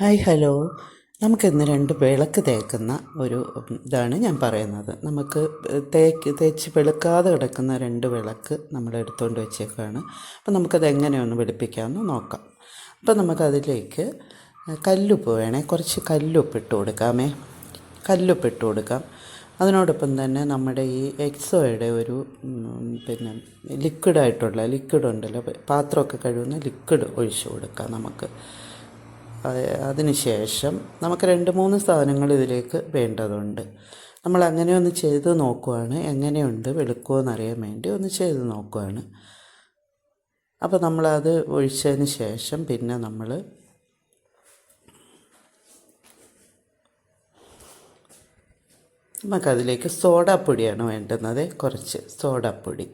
Hi hello. നമുക്കിന്ന് രണ്ട് വിളക്ക് തേക്കുന്ന ഒരു ഇതാണ് ഞാൻ പറയുന്നത്. നമുക്ക് തേക്ക് തേച്ച് വെളുക്കാതെ കിടക്കുന്ന രണ്ട് വിളക്ക് നമ്മൾ എടുത്തുകൊണ്ട് വെച്ചേക്കാണ്. അപ്പോൾ നമുക്കത് എങ്ങനെയൊന്ന് വെളുപ്പിക്കാമെന്ന് നോക്കാം. അപ്പോൾ നമുക്കതിലേക്ക് കല്ലുപ്പ് വേണേ കുറച്ച് കല്ലുപ്പ് ഇട്ട് കൊടുക്കാമേ. കല്ലുപ്പ് ഇട്ട് കൊടുക്കാം. അതിനോടൊപ്പം തന്നെ നമ്മുടെ ഈ എക്സോയുടെ ഒരു പിന്നെ ലിക്വിഡായിട്ടുള്ള ലിക്വിഡ് ഉണ്ടല്ലോ പാത്രമൊക്കെ കഴുകുന്ന ലിക്വിഡ് ഒഴിച്ചു കൊടുക്കാം നമുക്ക്. അതിന് ശേഷം നമുക്ക് രണ്ട് മൂന്ന് സാധനങ്ങൾ ഇതിലേക്ക് വേണ്ടതുണ്ട്. നമ്മൾ അങ്ങനെ ഒന്ന് ചെയ്ത് നോക്കുവാണ്. എങ്ങനെയുണ്ട് വെളുക്കുമോ എന്നറിയാൻ വേണ്ടി ഒന്ന് ചെയ്ത് നോക്കുവാണ്. അപ്പോൾ നമ്മളത് ഒഴിച്ചതിന് ശേഷം പിന്നെ നമ്മൾ നമുക്കതിലേക്ക് സോഡാപ്പൊടിയാണ് വേണ്ടുന്നത്. കുറച്ച് സോഡാപ്പൊടി.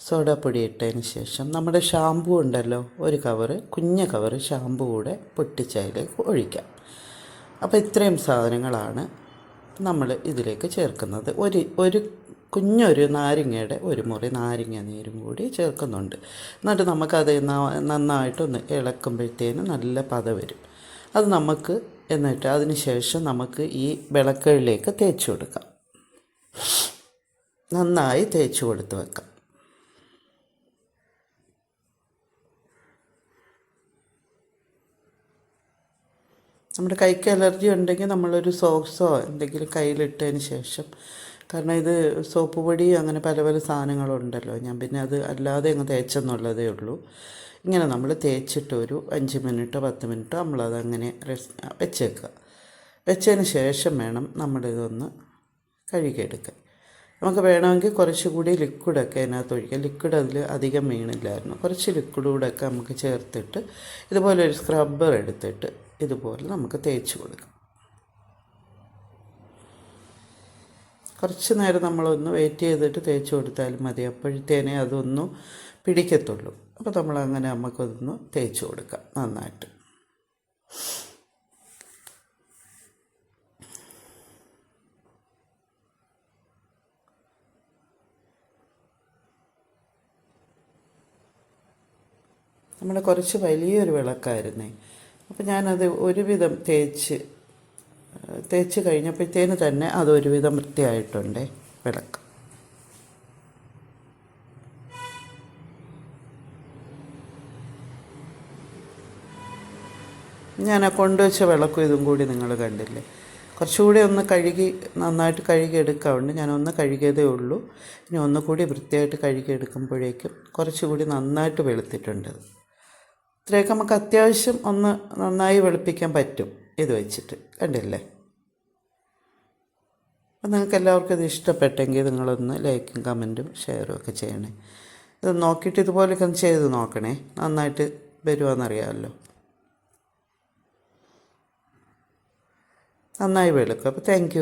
സോഡാപ്പൊടി ഇട്ടതിന് ശേഷം നമ്മുടെ ഷാമ്പു ഉണ്ടല്ലോ ഒരു കവറ് കുഞ്ഞ കവറ് ഷാമ്പു കൂടെ പൊട്ടിച്ചതിലേക്ക് ഒഴിക്കാം. അപ്പോൾ ഇത്രയും സാധനങ്ങളാണ് നമ്മൾ ഇതിലേക്ക് ചേർക്കുന്നത്. ഒരു ഒരു കുഞ്ഞൊരു നാരങ്ങയുടെ ഒരു മുറി നാരങ്ങ നീരും കൂടി ചേർക്കുന്നുണ്ട്. എന്നിട്ട് നമുക്കത് നന്നായിട്ടൊന്ന് ഇളക്കുമ്പോഴത്തേന് നല്ല പത വരും. അത് നമുക്ക് എന്നിട്ട് അതിന് ശേഷം നമുക്ക് ഈ വിളക്കുകളിലേക്ക് തേച്ച് കൊടുക്കാം. നന്നായി തേച്ച് കൊടുത്ത് വെക്കാം. നമ്മുടെ കൈക്ക് അലർജി ഉണ്ടെങ്കിൽ നമ്മളൊരു സോക്സോ എന്തെങ്കിലും കയ്യിലിട്ടതിന് ശേഷം. കാരണം ഇത് സോപ്പ് പൊടി അങ്ങനെ പല പല സാധനങ്ങളുണ്ടല്ലോ. ഞാൻ പിന്നെ അത് അല്ലാതെ അങ്ങ് തേച്ചെന്നുള്ളതേ ഉള്ളൂ. ഇങ്ങനെ നമ്മൾ തേച്ചിട്ട് ഒരു അഞ്ച് മിനിറ്റോ പത്ത് മിനിറ്റോ നമ്മളത് അങ്ങനെ വെച്ചേക്കുക. വെച്ചതിന് ശേഷം വേണം നമ്മളിതൊന്ന് കഴുകിയെടുക്കാൻ. നമുക്ക് വേണമെങ്കിൽ കുറച്ചുകൂടി ലിക്വിഡൊക്കെ അതിനകത്ത് ഒഴിക്കാം. ലിക്വിഡ് അതിൽ അധികം വീണില്ലായിരുന്നു. കുറച്ച് ലിക്വിഡ് കൂടെ ഒക്കെ നമുക്ക് ചേർത്തിട്ട് ഇതുപോലെ ഒരു സ്ക്രബ്ബർ എടുത്തിട്ട് ഇതുപോലെ നമുക്ക് തേച്ച് കൊടുക്കാം. കുറച്ച് നേരം നമ്മളൊന്ന് വെയിറ്റ് ചെയ്തിട്ട് തേച്ച് കൊടുത്താലും മതി. അപ്പോഴത്തേനെ അതൊന്നും പിടിക്കത്തുള്ളൂ. അപ്പോൾ നമ്മളങ്ങനെ നമുക്കതൊന്ന് തേച്ച് കൊടുക്കാം നന്നായിട്ട്. നമ്മൾ കുറച്ച് വലിയൊരു വിളക്കായിരുന്നേ. അപ്പോൾ ഞാനത് ഒരുവിധം തേച്ച് തേച്ച് കഴിഞ്ഞപ്പോഴത്തേന് തന്നെ അത് ഒരുവിധം വൃത്തിയായിട്ടുണ്ടേ. വിളക്ക്. ഞാൻ ആ കൊണ്ടുവച്ച വിളക്കും ഇതും കൂടി നിങ്ങൾ കണ്ടില്ലേ? കുറച്ചുകൂടി ഒന്ന് കഴുകി നന്നായിട്ട് കഴുകി എടുക്കാറുണ്ട് ഞാൻ ഒന്ന് കഴുകിയതേ ഉള്ളൂ. ഇനി ഒന്നുകൂടി വൃത്തിയായിട്ട് കഴുകി എടുക്കുമ്പോഴേക്കും കുറച്ചുകൂടി നന്നായിട്ട് വെളുത്തിട്ടുണ്ട്. ഇത്രയൊക്കെ നമുക്ക് അത്യാവശ്യം ഒന്ന് നന്നായി വെളുപ്പിക്കാൻ പറ്റും. ഇത് വെച്ചിട്ട്. കണ്ടില്ലേ? അപ്പം നിങ്ങൾക്ക് എല്ലാവർക്കും ഇത് ഇഷ്ടപ്പെട്ടെങ്കിൽ നിങ്ങളൊന്ന് ലൈക്കും കമന്റും ഷെയറും ഒക്കെ ചെയ്യണേ. ഇത് നോക്കിയിട്ട് ഇതുപോലെയൊക്കെ ഒന്ന് ചെയ്ത് നോക്കണേ. നന്നായിട്ട് വരുവാന്നറിയാമല്ലോ. നന്നായി വെളുക്കും. അപ്പോൾ താങ്ക്